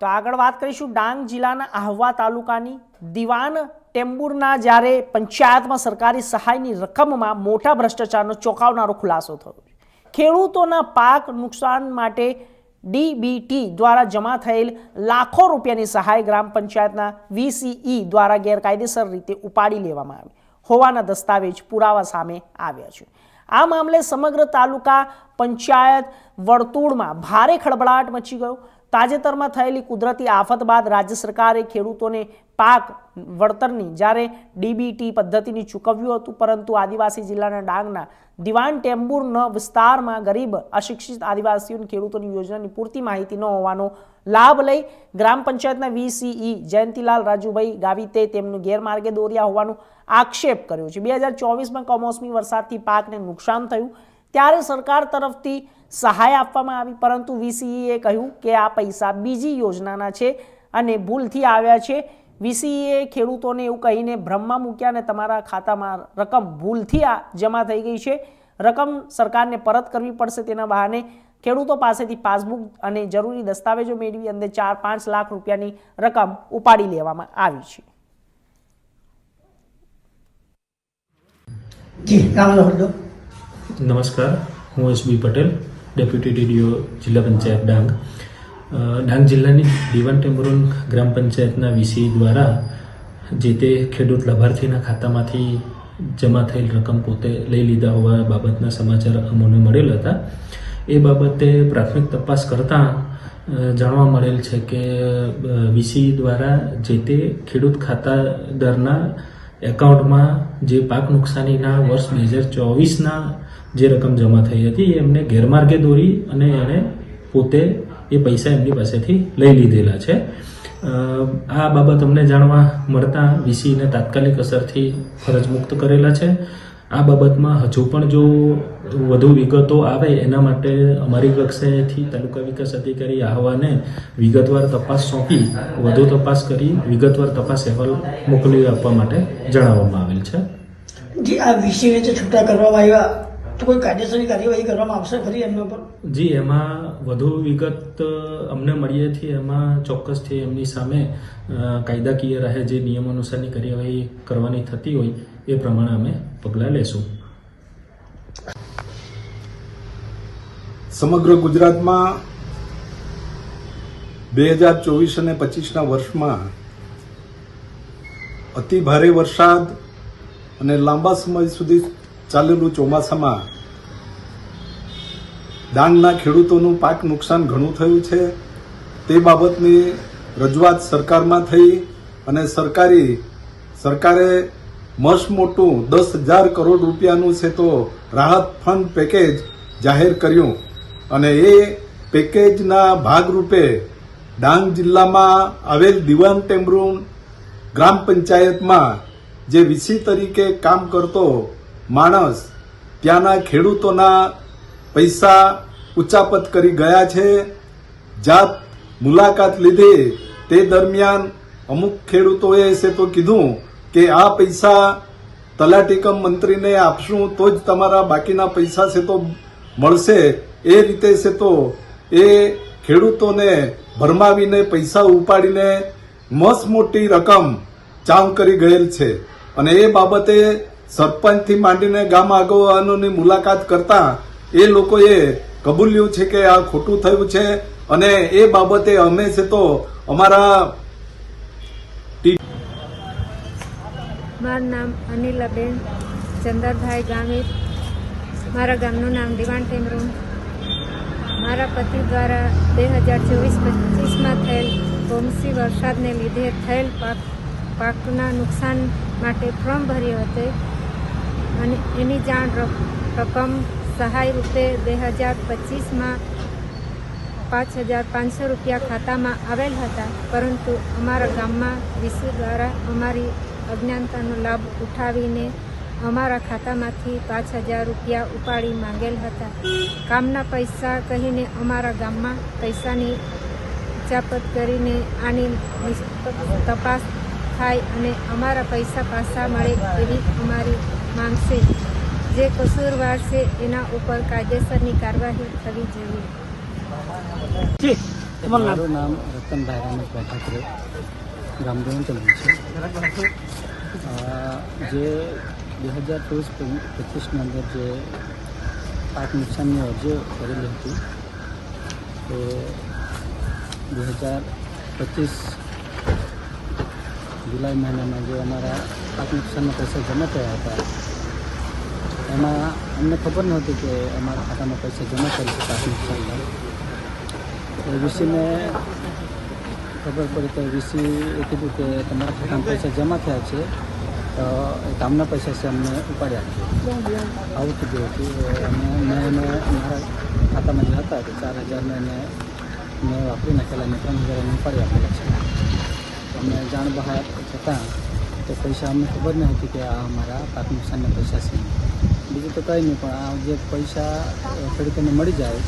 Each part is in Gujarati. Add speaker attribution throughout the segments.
Speaker 1: તો આગળ વાત કરીશું ડાંગ જિલ્લાના આહવા તાલુકાની. દિવાન ટેમ્બુરના જ્યારે પંચાયતમાં સરકારી સહાયની રકમમાં મોટા ભ્રષ્ટાચારનો ચોંકાવનારો ખુલાસો થયો છે. ખેડૂતોના પાક નુકસાન માટે ડીબીટી દ્વારા જમા થયેલ લાખો રૂપિયાની સહાય ગ્રામ પંચાયતના વીસીઈ દ્વારા ગેરકાયદેસર રીતે ઉપાડી લેવામાં આવી. હોવાના દસ્તાવેજ પુરાવા સામે આવ્યા છે. આ મામલે સમગ્ર તાલુકા પંચાયત વર્તુળમાં ભારે ખળબળાટ મચી ગયો. તાજેતરમાં થયેલી કુદરતી આફત બાદ રાજ્ય સરકારે ખેડૂતોને પાક વળતરની, જ્યારે ડીબીટી પદ્ધતિની ચૂકવ્યું હતું, પરંતુ આદિવાસી જિલ્લાના ડાંગના દિવાન ટેમ્બુરના વિસ્તારમાં ગરીબ, અશિક્ષિત આદિવાસીઓને ખેડૂતોની યોજનાની પૂરતી માહિતી ન હોવાનો લાભ લઈ ગ્રામ પંચાયતના વીસીઈ જયંતિલાલ રાજુભાઈ ગાવિતે તેમનું ગેરમાર્ગે દોર્યા હોવાનો આક્ષેપ કર્યો છે. બે હજાર ચોવીસમાં કમોસમી વરસાદથી પાકને નુકસાન થયું. ત્યારે સરકાર તરફથી સહાય આપવામાં આવી. પરંતુ વીસીઈએ કહ્યું કે આ પૈસા બીજી યોજનાના છે અને ભૂલથી આવ્યા છે. વીસીઈએ ખેડૂતોને એવું કહીને ભ્રમમાં મૂક્યા અને તમારા ખાતામાં રકમ ભૂલથી આ જમા થઈ ગઈ છે. રકમ સરકારને પરત કરવી પડશે તેના બહાને ખેડૂતો પાસેથી પાસબુક અને જરૂરી દસ્તાવેજો મેળવી અંદર ચાર પાંચ લાખ રૂપિયાની રકમ ઉપાડી લેવામાં આવી છે.
Speaker 2: જી લખો
Speaker 3: નમસ્કાર, હું એસબી પટેલ, ડેપ્યુટી ડીડીઓ જિલ્લા પંચાયત ડાંગ. ડાંગ જિલ્લાની દીવાન ટેમ્બરોન ગ્રામ પંચાયતના વીસી દ્વારા જે તે ખેડૂત લાભાર્થીના ખાતામાંથી જમા થયેલ રકમ પોતે લઈ લીધા હોવા બાબતના સમાચાર અમોને મળેલ હતા. એ બાબતે પ્રાથમિક તપાસ કરતાં જાણવા મળેલ છે કે વીસી દ્વારા જે તે ખેડૂત ખાતાદારના એકાઉન્ટમાં જે પાક નુકસાનીના વર્ષ બે હજાર ચોવીસના જે રકમ જમા થઈ હતી એમને ગેરમાર્ગે દોરી અને એણે પોતે એ પૈસા એમની પાસેથી લઈ લીધેલા છે. આ બાબત અમને જાણવા મળતા વીસીને તાત્કાલિક અસરથી ફરજ મુક્ત કરેલા છે. આ બાબતમાં હજુ પણ જો વધુ વિગતો આવે એના માટે અમારી કક્ષાએથી તાલુકા વિકાસ અધિકારી આહવાને વિગતવાર તપાસ સોંપી વધુ તપાસ કરી વિગતવાર તપાસ અહેવાલ મોકલી આપવા માટે જણાવવામાં આવેલ છે.
Speaker 2: જી આ વિષયને જે છૂટા કરવામાં આવ્યા તો કોઈ કાયદેસરની કાર્યવાહી કરવામાં આવશે ખરી એમના પર
Speaker 3: જી એમાં વધુ વિગત અમને અમને મળીએથી એમાં ચોક્કસથી એમની સામે કાયદાકીય રાહે જે નિયમ અનુસારની કાર્યવાહી કરવાની થતી હોય એ પ્રમાણે અમે પગલાં લેશું.
Speaker 4: સમગ્ર ગુજરાતમાં બે હજાર ચોવીસ અને પચીસના વર્ષમાં અતિ ભારે વરસાદ અને લાંબા સમય સુધી ચાલેલું ચોમાસામાં ડાંગના ખેડૂતોનું પાક નુકસાન ઘણું થયું છે. તે બાબતની રજૂઆત સરકારમાં થઈ અને સરકારી, સરકારે મસ્ત મોટું દસ હજાર કરોડ રૂપિયાનું છે તો રાહત ફંડ પેકેજ જાહેર કર્યું. અને એ પેકેજના ભાગરૂપે ડાંગ જિલ્લામાં આવેલ દિવાન ટેમરૂન ગ્રામ પંચાયતમાં જે વીસી તરીકે કામ કરતો માણસ, ત્યાંના ખેડૂતોના પૈસા ઉચાપત કરી ગયા છે. જાત મુલાકાત લીધી તે દરમિયાન અમુક ખેડૂતોએ છે તો કીધું કે આ પૈસા તલાટીકમ મંત્રીને આપશું તો જ તમારા બાકીના પૈસા છે તો મળશે. એ રીતે છે તો એ ખેડૂતોને ભરમાવીને પૈસા ઉપાડીને મસ્ત મોટી રકમ ચાવ કરી ગયેલ છે. અને એ બાબતે સરપંચથી માંડીને ગામ આગેવાનોની મુલાકાત કરતા એ લોકોએ કબૂલ્યું છે કે આ ખોટું થયું છે. અને એ બાબતે અમે છે તો અમારા
Speaker 5: મારું નામ અનિલાબેન ચંદરભાઈ ગામિત. મારા ગામનું નામ દિવાન ટેમરૂમ મારા પતિ દ્વારા બે હજાર ચોવીસ પચીસમાં થયેલ કમસી વરસાદને લીધે થયેલ પાક પાકના નુકસાન માટે ફોર્મ ભર્યું હતું અને એની જાણ રક- રકમ સહાય રૂપે બે હજાર પચીસમાં પાંચ હજાર પાંચસો રૂપિયા ખાતામાં આવેલ હતા. પરંતુ અમારા ગામમાં વિસુ દ્વારા અમારી અજ્ઞાનતાનો લાભ ઉઠાવીને અમારા ખાતામાંથી પાંચ હજાર રૂપિયા ઉપાડી માંગેલ હતા. કામના પૈસા કહીને અમારા ગામમાં પૈસાની ઉચાપત કરીને આની તપાસ થાય અને અમારા પૈસા પાછા મળે એવી અમારી માંગ છે. જે કસૂરવાર છે એના ઉપર કાયદેસરની કાર્યવાહી થવી જોઈએ.
Speaker 1: જી તમારું નામ
Speaker 6: મારું નામ? રતનભાઈ રમેશભાઈ ઠાકરે ગામ દેવંતલવી છે જે બે હજાર ચોવીસ પચીસની અંદર જે પાક નુકસાનની અરજીઓ કરેલી હતી તે બે હજાર પચીસ જુલાઈ મહિનામાં જે અમારા પાક નુકસાનના પૈસા જમા થયા હતા, એમાં અમને ખબર નહોતી કે અમારા ખાતામાં પૈસા જમા કરી છે પાક નુકસાનના. એ વીસીને ખબર પડી તો વીસી કીધું કે તમારા ખાતામાં પૈસા જમા થયા છે, તો કામના પૈસા છે અમને ઉપાડ્યા આવું કીધું હતું. અને મેં એને મારા ખાતામાં જે હતા તે ચાર હજારને એને મેં વાપરી નાખેલા અને ત્રણ હજાર એને ઉપાડી આપેલા છે. અમે જાણ બહાર જતાં તો પૈસા અમને ખબર ન હતી કે આ અમારા પાક નુકસાનના પૈસા છે. બીજું તો કંઈ નહીં, પણ આ જે પૈસા ખેડૂતોને મળી જાય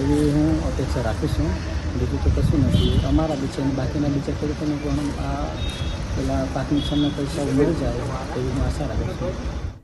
Speaker 6: એવી હું અપેક્ષા રાખું છું. બીજું તો કશું નથી. અમારા અને બાકીના બીજા ખેડૂતોને પણ આ પેલા પાક નુકસાનના પૈસા મળી જાય એવી હું આશા રાખું છું.